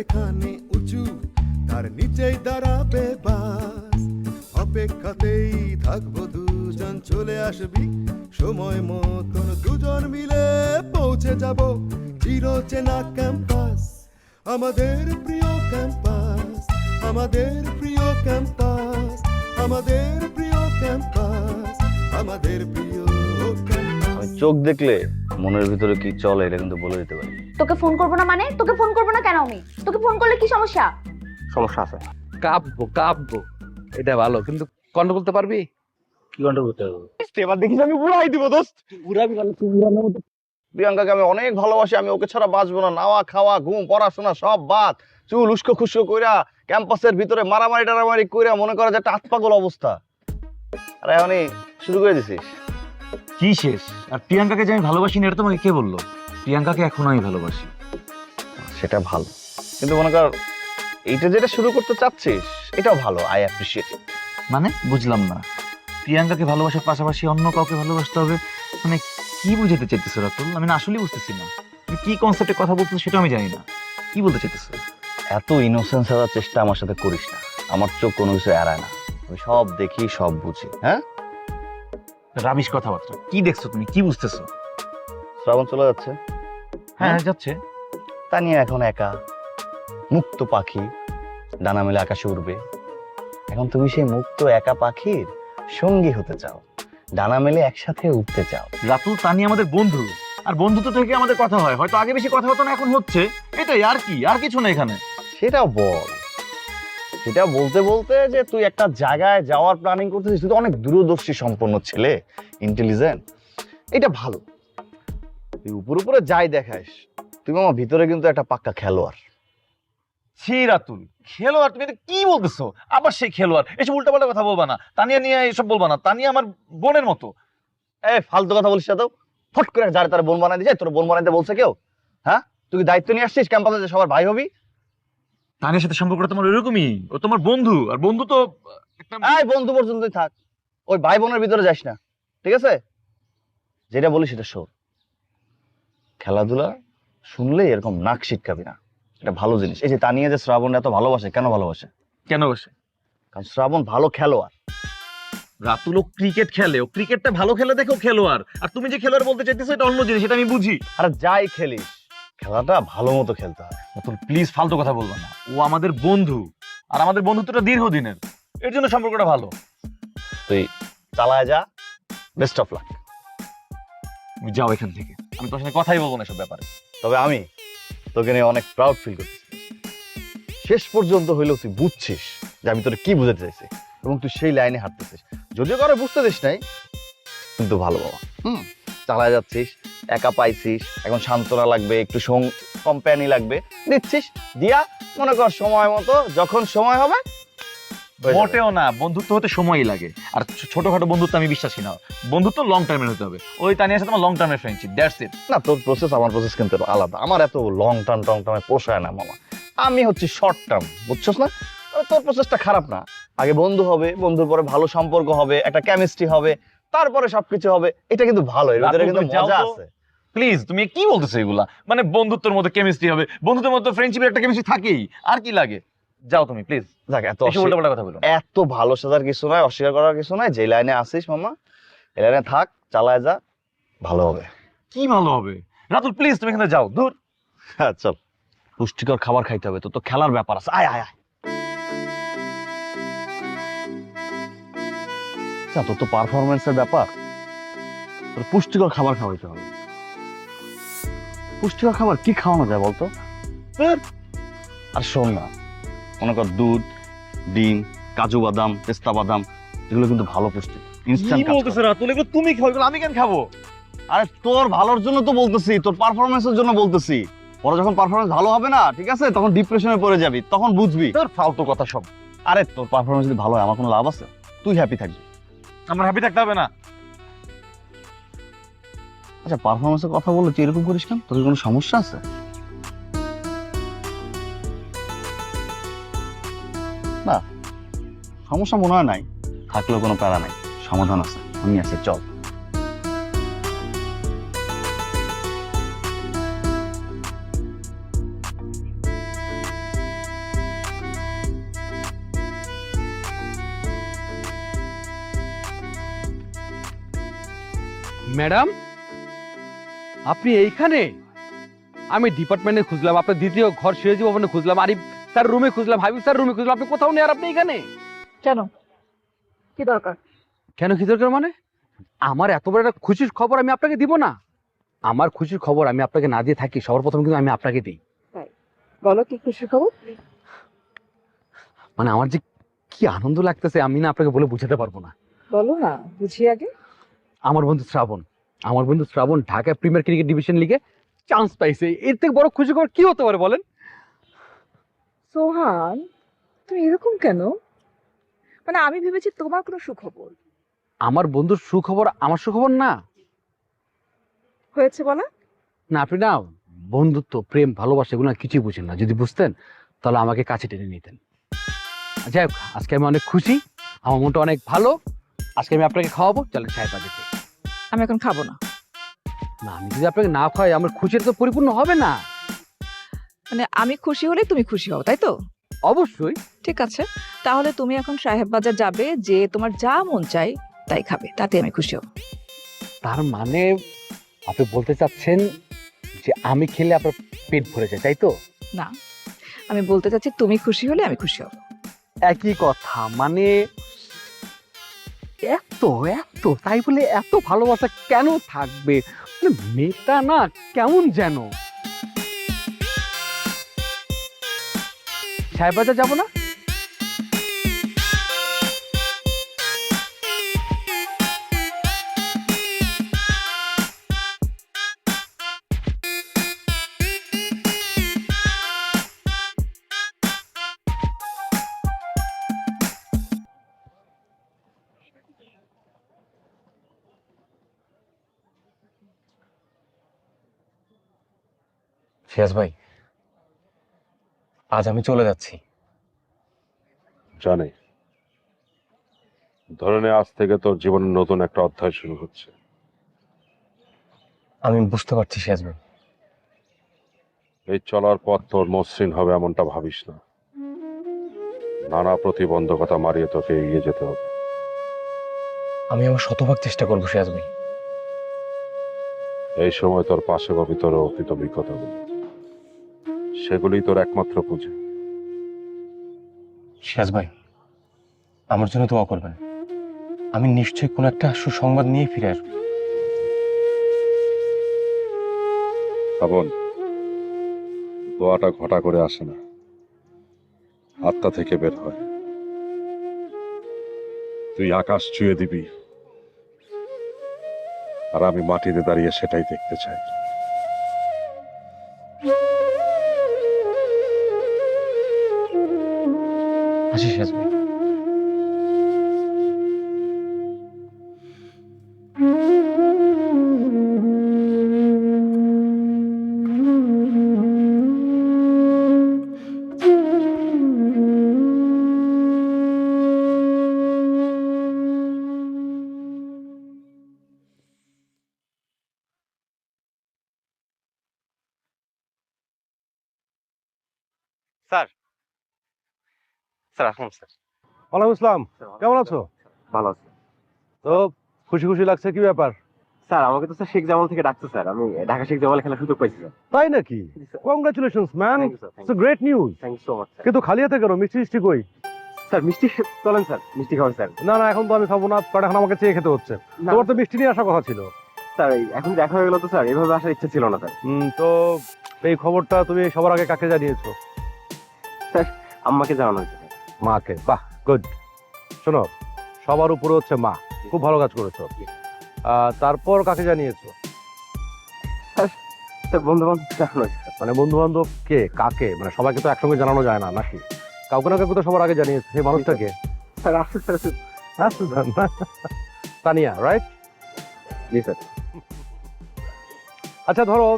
এখানে উঁচু, তার নিচেই দাঁড়াবে বাস। অপেক্ষাতেই থাকব দুজন, চলে আসবি। সময় মতন দুজন মিলে পৌঁছে যাব চির চেনা ক্যাম্পাস। আমাদের প্রিয় ক্যাম্পাস, আমাদের প্রিয় ক্যাম্পাস, আমাদের প্রিয় ক্যাম্পাস, আমাদের প্রিয় চোখ দেখলে মনের ভিতরে কি চলে, এটা কিন্তু বলে দিতে পারি। তোকে ফোন করব না মানে? তোকে ফোন করব না কেন আমি? তোকে ফোন করলে কি সমস্যা? সমস্যা আছে। কাঁপবো কাঁপবো। এটা ভালো কিন্তু কন্ট্রোল করতে পারবি? কি কন্ট্রোল করতে হবে এবার দেখিস আমি বুড়াই দিব দোস্ত। বুড়াবি মানে তুই বুড়ানোর মতো প্রিয়াঙ্কাকে আমি অনেক ভালোবাসি আমি ওকে ছাড়া বাঁচবো না। নাওয়া খাওয়া ঘুম পড়াশোনা সব বাদ। চুল উস্কো খুস্কো কইরা ক্যাম্পাসের ভিতরে মারামারি টারামারি কইরা মনে করা যে একটা আতপাগল অবস্থা। আর এখনই শুরু করে দিছিস। কি শেষ? আর প্রিয়াঙ্কাকে যে আমি ভালোবাসি না এটা তোমাকে কে বলল? প্রিয়াঙ্কাকে এখনও আমি ভালোবাসি। সেটা ভালো। কিন্তু মনে কর এইটা যেটা শুরু করতে চাচ্ছিস এটাও ভালো আই অ্যাপ্রিসিয়েট মানে বুঝলাম না। প্রিয়াঙ্কাকে ভালোবাসার পাশাপাশি অন্য কাউকে ভালোবাসতে হবে মানে কি বুঝাতে চাইতেছো রাতুল? আমি না আসলেই বুঝতেছি না। তুমি কি কনসেপ্টে কথা বলতেছো সেটা আমি জানি না। কি বলতে চাইতেছো? এত ইনোসেন্স হওয়ার চেষ্টা আমার সাথে করিস না। আমার চোখ কোনো কিছু এড়ায় না। আমি সব দেখি সব বুঝি হ্যাঁ? রাবিশ কথাবার্তা। কি দেখছ তুমি? কি বুঝতেছো? শ্রাবণ চলে যাচ্ছে। হ্যাঁ যাচ্ছে। তা নিয়ে এখন একা। মুক্ত পাখি ডানা মেলে আকাশে উড়বে। এখন তুমি সেই মুক্ত একা পাখির সঙ্গী হতে চাও। ডানা মেলে একসাথে উঠতে চাও। রাতুল তানি আমাদের বন্ধু। আর বন্ধুত্ব থেকে আমাদের কথা হয়। হয়তো আগে বেশি কথা হতো না এখন হচ্ছে। এটাই আর কি? আর কিছু না এখানে। সেটাও বল। সেটা বলতে বলতে যে তুই একটা জায়গায় যাওয়ার প্ল্যানিং করতেছিস। তুই তো অনেক দূরদর্শী সম্পন্ন ছেলে ইন্টেলিজেন্ট এটা ভালো। তুই উপর উপরে যাই দেখাস তুই আমার ভিতরে কিন্তু একটা পাক্কা খেলোয়াড়। ছি রাতুল খেলোয়াড় তুমি কি বলতেছো? আবার সেই খেলোয়াড় এসব উল্টাপাল্টা কথা বলবা না। তানিয়া নিয়ে এসব বলবা না। তানিয়া আমার বোনের মতো। এ ফালতু কথা বলিস না তো। ফট করে যারে তার বোন বানাই তোর বোন বানাইতে বলছে কেউ? হ্যাঁ? তুই দায়িত্ব নিয়ে আসছিস ক্যাম্পাসে যে সবার ভাই হবি? তানিয়ার সাথে সম্পর্কটা তোমার এরকমই ও তোমার বন্ধু। আর বন্ধু তো এই বন্ধু পর্যন্তই থাক। ওই ভাই বোনের ভিতরে যাস না। ঠিক আছে? যেটা বলি সেটা শোন। খেলাধুলা শুনলেই এরকম নাক শিটকাবি না। এটা ভালো জিনিস। এই যে তানিয়া যে শ্রাবণ এত ভালোবাসে কেন ভালোবাসে? কেন বসে কারণ শ্রাবণ ভালো খেলোয়াড়। রাতুল ও ক্রিকেট খেলে ও ক্রিকেটটা ভালো খেলে দেখো খেলোয়াড়। আর তুমি যে খেলোয়াড় বলতে চাইতেছো এটা অন্য জিনিস এটা আমি বুঝি। আর যাই খেলিস খেলাটা ভালো মতো খেলতে হয়। রাতুল প্লিজ ফালতু কথা বলব না। ও আমাদের বন্ধু আর আমাদের বন্ধুত্বটা দীর্ঘদিনের। এর জন্য সম্পর্কটা ভালো। তুই চালায় যা বেস্ট অফ লাক যাও এখান থেকে। আমি তোর সাথে কথাই বলব না এসব ব্যাপারে। তবে আমি তোকে নিয়ে অনেক প্রাউড ফিল করতেছি শেষ পর্যন্ত হইলেও তুই বুঝছিস যে আমি তোর কি বুঝাতে চাইছি এবং তুই সেই লাইনে হাঁটতেছিস। যদিও কারও বুঝতে দিস নাই, কিন্তু ভালো বাবা। হুম, চালায় যাচ্ছিস, একা পাইছিস, এখন সান্ত্বনা লাগবে, একটু কোম্পানি লাগবে। দিচ্ছিস, দিয়া মনে কর সময় মতো, যখন সময় হবে। মোটেও না বন্ধুত্ব হতে সময়ই লাগে। আর ছোটখাটো বন্ধুত্ব আমি বিশ্বাসী না। বন্ধুত্ব লং টার্মের হতে হবে। ওই তানিয়ার সাথে আমার লং টার্মের ফ্রেন্ডশিপ দ্যাটস ইট না তোর প্রসেস আমার প্রসেস কিন্তু আলাদা। আমার এত লং টার্ম টং টার্মে পোষায় না মামা। আমি হচ্ছে শর্ট টার্ম বুঝছস না? তোর প্রসেসটা খারাপ না। আগে বন্ধু হবে বন্ধুর পরে ভালো সম্পর্ক হবে একটা কেমিস্ট্রি হবে তারপরে সবকিছু হবে। এটা কিন্তু ভালো এর ভিতরে কিন্তু মজা আছে। প্লিজ তুমি কি বলতেছো এগুলা? মানে বন্ধুত্বের মধ্যে কেমিস্ট্রি হবে বন্ধুত্বের মধ্যে ফ্রেন্ডশিপের একটা কেমিস্ট্রি থাকেই। আর কি লাগে? যাও তুমি প্লিজ যাক এত উল্টাপাল্টা কথা বলো। এত ভালো সাজার কিছু নয় অস্বীকার করার কিছু নয় যে লাইনে আসিস মামা এই লাইনে থাক চালায় যা ভালো হবে। কি ভালো হবে? রাতুল প্লিজ তুমি এখানে যাও দূর। হ্যাঁ চল। পুষ্টিকর খাবার খাইতে হবে তো তো খেলার ব্যাপার আছে। আয় আয় আয়। আচ্ছা, তোর তো পারফরমেন্সের ব্যাপার। তোর পুষ্টিকর খাবার খাওয়াইতে হবে। পুষ্টিকর খাবার কি খাওয়ানো যায় বলতো। আর শোন না মনে কর দুধ ডিম কাজু বাদাম পেস্তা বাদাম এগুলো কিন্তু ভালো পুষ্টি। কি ইনস্ট্যান্ট রাতুল? এগুলো তুমি খাও এগুলো আমি কেন খাব? আরে তোর ভালোর জন্য তো বলতেছি তোর পারফরমেন্সের জন্য বলতেছি। পরে যখন পারফরমেন্স ভালো হবে না ঠিক আছে? তখন ডিপ্রেশনে পড়ে যাবি তখন বুঝবি। তোর ফালতু কথা সব। আরে তোর পারফরমেন্স যদি ভালো হয় আমার কোনো লাভ আছে? তুই হ্যাপি থাকবি। আমার হ্যাপি থাকতে হবে না। আচ্ছা পারফরমেন্সের কথা বললে তুই এরকম করিস কেন? তোর কোনো সমস্যা আছে? সমস্যা মনে হয় নাই। থাকলেও কোনো প্যারা নাই। সমাধান আছে। আমি আছে চল। ম্যাডাম আপনি এইখানে? আমি ডিপার্টমেন্টে খুঁজলাম আপনার দ্বিতীয় ঘর সিরাজি ভবনে খুঁজলাম আরিফ স্যার রুমে খুঁজলাম হাবিব স্যার রুমে খুঁজলাম আপনি কোথাও নেই আর আপনি এখানে কেন? কি দরকার? কেন কি দরকার মানে? আমার এত বড় একটা খুশির খবর আমি আপনাকে দিব না। আমার খুশির খবর আমি আপনাকে না দিয়ে থাকি সবার প্রথম কিন্তু আমি আপনাকে দিই। বলো কি খুশির খবর? মানে আমার যে কি আনন্দ লাগতেছে আমি না আপনাকে বলে বুঝাতে পারব না। বলো না বুঝি আগে। আমার বন্ধু শ্রাবণ আমার বন্ধু Shrabon Dhaka premier cricket division লিগে চান্স পাইছে। এর থেকে বড় খুশি খবর কি হতে পারে বলেন? সোহান তুমি এরকম কেন? মানে আমি ভেবেছি তোমার কোনো সুখবর। আমার বন্ধুর সুখবর আমার সুখবর না। হয়েছে বলা। না আপনি না বন্ধুত্ব প্রেম ভালোবাসা এগুলো কিছুই বুঝেন না। যদি বুঝতেন তাহলে আমাকে কাছে টেনে নিতেন। যাই হোক আজকে আমি অনেক খুশি আমার মনটা অনেক ভালো। আজকে আমি আপনাকে খাওয়াবো চলেন সাহেব বাজেতে আমি এখন খাব না। না আমি যদি আপনাকে না খাওয়াই আমার খুশিটা তো পরিপূর্ণ হবে না। মানে আমি খুশি হলে তুমি খুশি হও তাই তো? অবশ্যই। ঠিক আছে। তাহলে তুমি এখন সাহেব বাজার যাবে যে তোমার যা মন চাই তাই খাবে তাতে আমি খুশি হব। তার মানে আপনি বলতে চাচ্ছেন যে আমি খেলে আপনার পেট ভরে যায় তাই তো? না আমি বলতে চাচ্ছি তুমি খুশি হলে আমি খুশি হব। একই কথা মানে এত এত তাই বলে এত ভালোবাসা কেন থাকবে? মানে মেয়েটা না কেমন যেন? সাহেবাজার যাব না? ফিয়াজ ভাই আজ আমি চলে যাচ্ছি। জানি। ধরে নে আজ থেকে তোর জীবনের নতুন একটা অধ্যায় শুরু হচ্ছে। আমি বুঝতে পারছি ফিয়াজ ভাই। এই চলার পথ তোর মসৃণ হবে এমনটা ভাবিস না। নানা প্রতিবন্ধকতা মারিয়ে তোকে এগিয়ে যেতে হবে। আমি আমার শতভাগ চেষ্টা করব ফিয়াজ ভাই। এই সময় তোর পাশে পাবি তোর অতীত অভিজ্ঞতাগুলো। সেগুলোই তোর একমাত্র পুঁজি। ফিয়াজ ভাই আমার জন্য দোয়া করবেন। আমি নিশ্চয়ই কোনো একটা সুসংবাদ নিয়ে ফিরে আসব। দোয়াটা ঘটা করে আসে না। আত্মা থেকে বের হয়। তুই আকাশ ছুঁয়ে দিবি। আর আমি মাটিতে দাঁড়িয়ে সেটাই দেখতে চাই। আসি ফিয়াজ ভাই স্যার আসুন স্যার। ওয়ালাইকুম ইসলাম কেমন আছো? ভালো আছি। তো খুশি খুশি লাগছে কি ব্যাপার? স্যার আমাকে তো স্যার শেখ জামাল থেকে ডাকছে স্যার। আমি ঢাকা শেখ জামাল খেলার সুযোগ পাইছি স্যার। তাই নাকি? Congratulations man thank you great news thank you so much কিন্তু খালি হাতে কেন? মিষ্টি মিষ্টি কই? স্যার মিষ্টি চলেন স্যার। মিষ্টি খাবেন স্যার। না না এখন তো আমি খাব না কারণ এখন আমাকে চেয়ে খেতে হচ্ছে। তোমার তো মিষ্টি নিয়ে আসার কথা ছিল। স্যার এখন দেখা হয়ে গেল তো স্যার। এভাবে আসার ইচ্ছা ছিল না স্যার। তো এই খবরটা তুমি সবার আগে কাকে জানিয়েছো? আম্মাকে জানানো হয়েছে। মাকে। বাহ গুড শোনো সবার উপরে হচ্ছে মা। খুব ভালো কাজ করেছ। তারপর কাকে জানিয়েছো? বন্ধু বান্ধব মানে বন্ধু বান্ধব কে? কাকে? মানে সবাইকে তো একসঙ্গে জানানো যায় না নাকি? কাউকে না কাউকে তো সবার আগে জানিয়েছে। সেই মানুষটাকে তানিয়া রাইট জি স্যার। আচ্ছা ধরো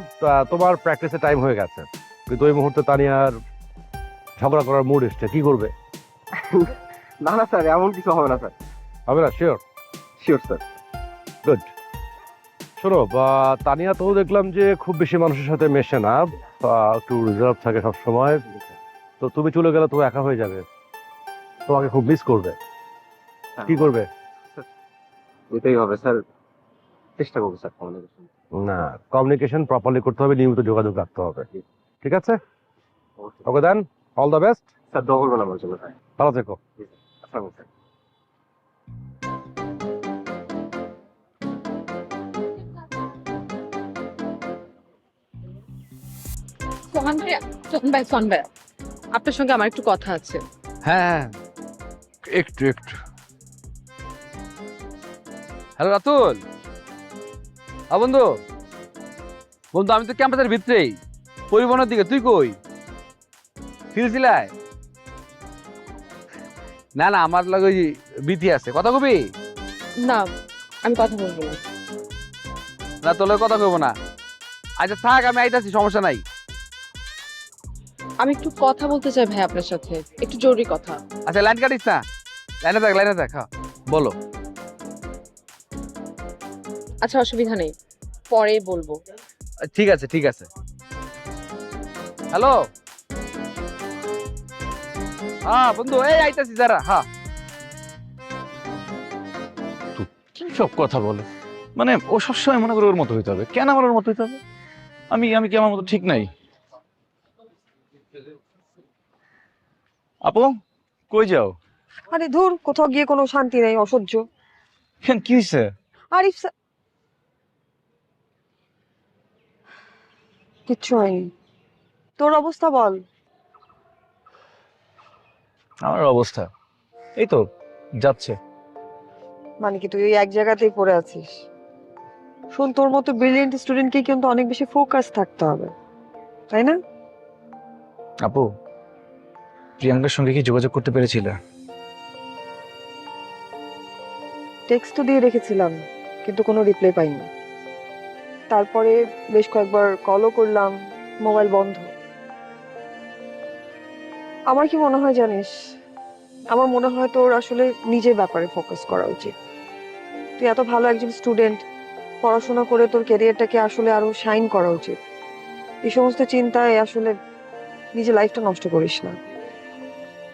তোমার প্র্যাকটিসে টাইম হয়ে গেছে। কিন্তু ওই মুহূর্তে তানিয়ার ঝগড়া করার মুড এসছে। কি করবে? না না স্যার এমন কিছু হবে না স্যার। হবে না শিওর শিওর স্যার গুড শোনো বা তানিয়া তো দেখলাম যে খুব বেশি মানুষের সাথে মেশে না একটু রিজার্ভ থাকে সব সময় তো তুমি চলে গেলে তো একা হয়ে যাবে। তোমাকে খুব মিস করবে। কি করবে? যেতেই হবে স্যার। চেষ্টা করব স্যার কমিউনিকেশন না কমিউনিকেশন প্রপারলি করতে হবে নিয়মিত যোগাযোগ রাখতে হবে। ঠিক আছে? Okay then all the best sir দখল করবেন আমার ভালো থেকো। আসসালামু আপনার সঙ্গে আমার একটু কথা আছে। হ্যাঁ হ্যাঁ। একটু একটু। হ্যালো রাতুল। আ বন্ধু। বন্ধু আমি তো ক্যাম্পাসের ভিতরেই। পরিবহনের দিকে। তুই কই? সিলসিলায় না না আমার লাগে বিধি আছে। কথা কবি? না আমি কথা বলব না। না তোর কথা কইব না। আচ্ছা থাক আমি আইতাছি সমস্যা নাই। আমি একটু কথা বলতে চাই ভাই আপনার সাথে। একটু জরুরি কথা। আচ্ছা লাইন কাটিস না। লাইনে থাক লাইনে থাক হ্যাঁ বলো। আচ্ছা অসুবিধা নেই। পরে বলব। ঠিক আছে ঠিক আছে। হ্যালো? হ্যাঁ বন্ধু এই আইতাছি যারা হ্যাঁ কি সব কথা বলে। মানে ও সবসময় মনে করে ওর মতো হইতে হবে। কেন আমার ওর মতো হইতে হবে? আমি আমি কি আমার মতো ঠিক নাই? আপু কই যাও? আরে ধুর কোথাও গিয়ে কোনো শান্তি নেই অসহ্য। কেন কি হয়েছে আরিফ স্যার কিচ্ছু হয়নি। তোর অবস্থা বল। আমার অবস্থা। এই তো যাচ্ছে। মানে কি তুই ওই এক জায়গাতেই পড়ে আছিস? শোন তোর মতো ব্রিলিয়েন্ট স্টুডেন্টকে কিন্তু অনেক বেশি ফোকাস থাকতে হবে তাই না? আপু প্রিয়াঙ্কার সঙ্গে কি যোগাযোগ করতে পেরেছিলে? টেক্সট তো দিয়ে রেখেছিলাম কিন্তু কোনো রিপ্লাই পাইনি। তারপরে বেশ কয়েকবার কলও করলাম মোবাইল বন্ধ। আমার কি মনে হয় জানিস? আমার মনে হয় তোর আসলে নিজের ব্যাপারে ফোকাস করা উচিত। তুই এত ভালো একজন স্টুডেন্ট পড়াশোনা করে তোর ক্যারিয়ারটাকে আসলে আরও শাইন করা উচিত। এই সমস্ত চিন্তায় আসলে নিজের লাইফটা নষ্ট করিস না।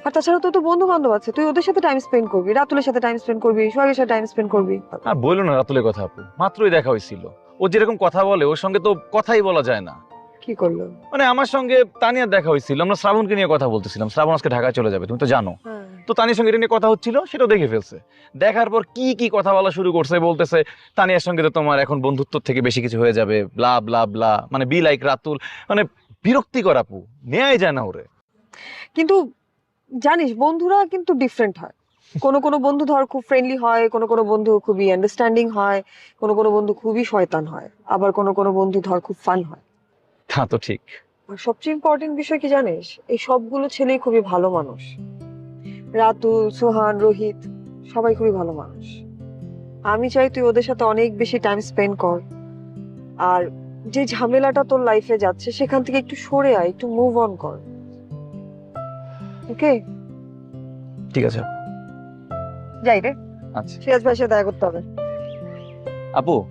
আর তাছাড়া তোর তো বন্ধু বান্ধব আছে, তুই ওদের সাথে টাইম স্পেন্ড করবি, রাতুলের সাথে টাইম স্পেন্ড করবি, সোহাগের সাথে টাইম স্পেন্ড করবি। আর বলল না রাতুলের কথা আপু, মাত্রই দেখা হয়েছিল। ও যেরকম কথা বলে, ওর সঙ্গে তো কথাই বলা যায় না। কি করল? মানে আমার সঙ্গে তানিয়ার দেখা হয়েছিল। আমরা শ্রাবণকে নিয়ে কথা বলতেছিলাম। শ্রাবণ আজকে ঢাকায় চলে যাবে তুমি তো জানো। তো তানিয়ার সঙ্গে এটা নিয়ে কথা হচ্ছিল সেটাও দেখে ফেলছে। দেখার পর কি কি কথা বলা শুরু করছে বলতেছে তানিয়ার সঙ্গে তো তোমার এখন বন্ধুত্ব থেকে বেশি কিছু হয়ে যাবে ব্লা ব্লা ব্লা মানে বি লাইক রাতুল। মানে বিরক্তিকর আপু নেয়াই যায় না ওরে। কিন্তু জানিস বন্ধুরা কিন্তু ডিফারেন্ট হয়। কোনো কোনো বন্ধু ধর খুব ফ্রেন্ডলি হয় কোনো কোনো বন্ধু খুবই আন্ডারস্ট্যান্ডিং হয় কোনো কোনো বন্ধু খুবই শয়তান হয়। আবার কোনো কোনো বন্ধু ধর খুব ফান হয়। তা তো ঠিক। সবচেয়ে ইম্পর্টেন্ট বিষয় কি জানিস? এই সবগুলো ছেলেই খুবই ভালো মানুষ। রাতুল সুহান রোহিত সবাই খুবই ভালো মানুষ। আমি চাই তুই ওদের সাথে অনেক বেশি টাইম স্পেন্ড কর। আর যে ঝামেলাটা তোর লাইফে যাচ্ছে সেখান থেকে একটু সরে আয় একটু মুভ অন কর। ওকে ঠিক আছে। যাই রে। আচ্ছা। সিরাজ ভাই সাথে দেখা করতে হবে। আপু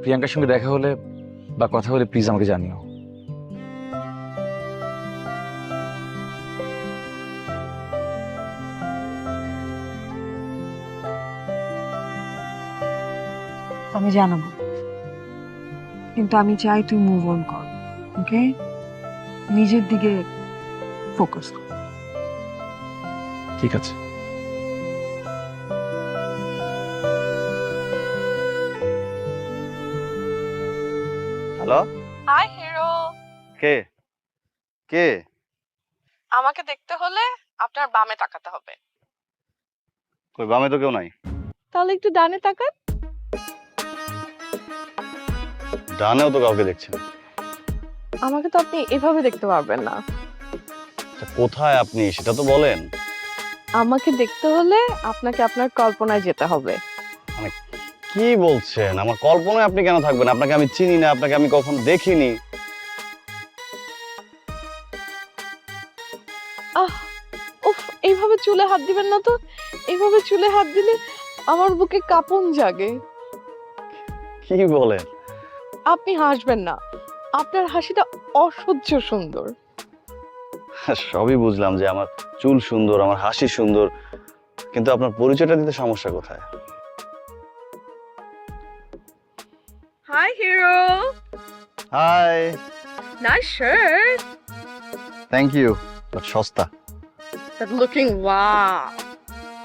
প্রিয়াঙ্কার সঙ্গে দেখা হলে বা কথা হলে প্লিজ আমাকে জানিও। আমি জানাব। কিন্তু আমি চাই তুই মুভ অন কর ওকে নিজের দিকে ফোকাস কর। ঠিক আছে। কে? কে? আমাকে দেখতে হলে আপনার বামে তাকাতে হবে। কই বামে তো কেউ নাই। তাহলে একটু ডানে তাকান। ডানেও তো কাউকে দেখছি না। আমাকে তো আপনি এভাবে দেখতে পারবেন না। আচ্ছা, কোথায় আপনি? সেটা তো বলেন। আমাকে দেখতে হলে আপনাকে আপনার কল্পনায় যেতে হবে। কি বলছেন? আমার কল্পনায় আপনি কেন থাকবেন? আপনাকে আমি চিনি না আপনাকে আমি কখনো দেখিনি। হাত দিবেন না তো? এইভাবে চুলে হাত দিলে আমার বুকে কাঁপন জাগে। কি বলেন? আপনি হাসবেন না। আপনার হাসিটা অসহ্য সুন্দর। সবই বুঝলাম যে আমার চুল সুন্দর আমার হাসি সুন্দর কিন্তু আপনার পরিচয়টা দিতে সমস্যা কোথায়? Hi hero. Hi Nice shirt. Thank you but সস্তা। But looking wow.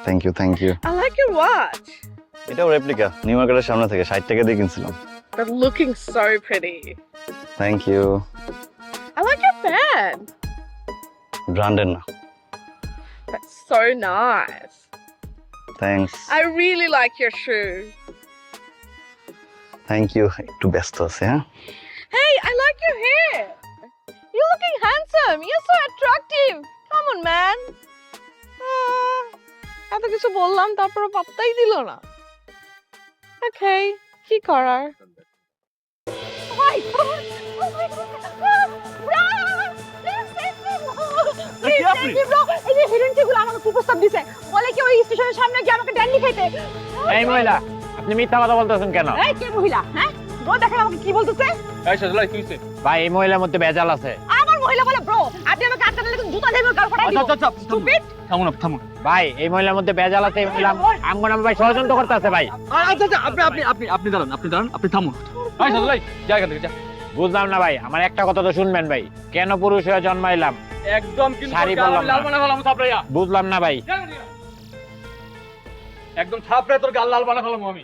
Thank you thank you I like your watch. এটাও রেপ্লিকা নিউ মার্কেটের সামনে থেকে ষাট টাকা দিয়ে কিনছিলাম But looking so pretty. Thank you I like your bag. ব্র্যান্ডের না That's so nice. Thanks I really like your shoe. Thank you একটু ব্যস্ত আছে হ্যাঁ Hey, I like your hair. You're looking handsome. You're so attractive. Come on, man. Ah, এত কিছু বললাম তারপরে পাত্তাই দিল না। ওকে কি করার? বলে কি ওই স্টেশনের সামনে আমাকে ড্যান্ডি মহিলা আপনি মিথ্যা কথা বলতেছেন কেন? এই কে মহিলা হ্যাঁ? ও দেখেন আমাকে কি বলতেছে। এই সাজলাই কি হইছে? ভাই এই মহিলার মধ্যে ভেজাল আছে। মহিলা বলে ব্রো আপনি আমাকে জুতা দিয়ে গাল ফাটাই দিব। স্টুপিড থামুন আপনি, থামুন ভাই এই মহিলার মধ্যে ভেজাল আছে এই মহিলা আমগো নামে ভাই ষড়যন্ত্র করতে আছে ভাই আচ্ছা আচ্ছা আপনি আপনি আপনি আপনি দাঁড়ান আপনি দাঁড়ান আপনি থামুন। থেকে যা। বুঝলাম না ভাই আমার একটা কথা তো শুনবেন ভাই কেন পুরুষ হয়ে জন্মাইলাম? একদম কিন্তু শাড়ি পরলাম বুঝলাম না ভাই। একদম থাপড়ে তোর গাল লাল বানা ফেলাম আমি।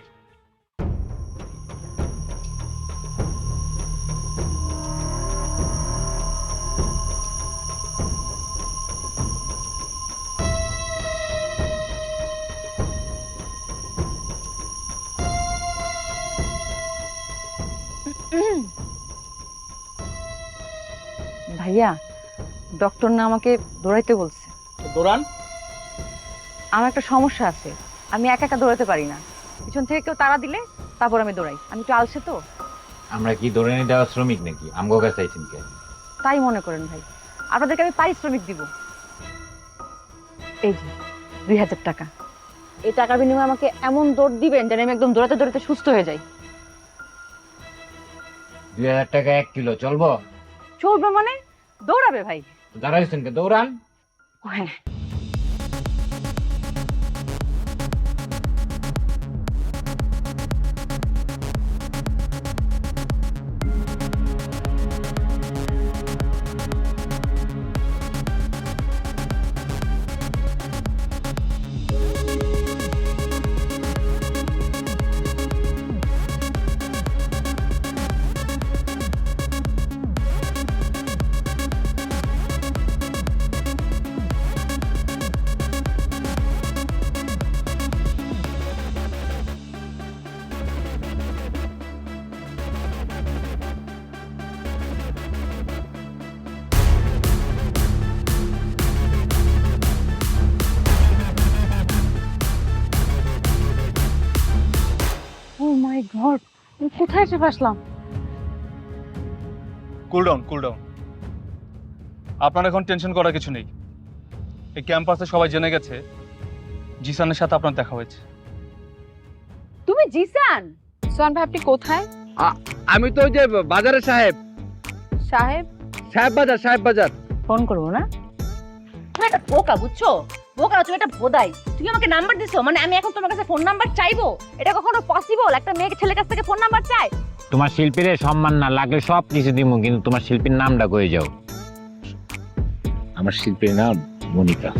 ভাইয়া ডক্টর না আমাকে দৌড়াইতে বলছে। দৌড়ান। আমার একটা সমস্যা আছে। আমি একা একা দৌড়াতে পারি না। পিছন থেকে কেউ তাড়া দিলে তারপর আমি দৌড়াই। আমি একটু আলসে তো। আমরা কি ধরে নিয়ে দেওয়া শ্রমিক নাকি? আমগো কাছে আইছেন কে? তাই মনে করেন ভাই। আপনাদেরকে আমি পারিশ্রমিক দিব। এই যে দুই হাজার টাকা। এই টাকার বিনিময়ে আমাকে এমন দৌড় দিবেন যেন আমি একদম দৌড়াতে দৌড়াতে সুস্থ হয়ে যাই। দুই হাজার টাকা এক কিলো চলবো? চলবে মানে? দৌড়াবে ভাই। দাঁড়াইছেন কে? দৌড়ান। হ্যাঁ মাই কোথায় এসে ফাসলাম? কুল ডাউন কুল ডাউন আপনার এখন টেনশন করার কিছু নেই। এই ক্যাম্পাসে সবাই জেনে গেছে জিসানের সাথে আপনার দেখা হয়েছে। তুমি জিসান? সোহান ভাই আপনি কোথায়? আমি তো ওই যে বাজারে সাহেব। সাহেব? সাহেব বাজার সাহেব বাজার। ফোন করব না? একটা বোকা বুঝছ? বোকা না, তুমি একটা ভোদাই। তুমি আমাকে নাম্বার দিছো মানে আমি এখন তোমার কাছে ফোন নাম্বার চাইব? এটা কখনো পসিবল একটা মেয়ে ছেলের কাছ থেকে ফোন নাম্বার চাই? তোমার শিল্পীর সম্মান না লাগলে সব কিছু দিমু কিন্তু তোমার শিল্পীর নামটা কয়ে যাও? আমার শিল্পীর নাম মনিকা।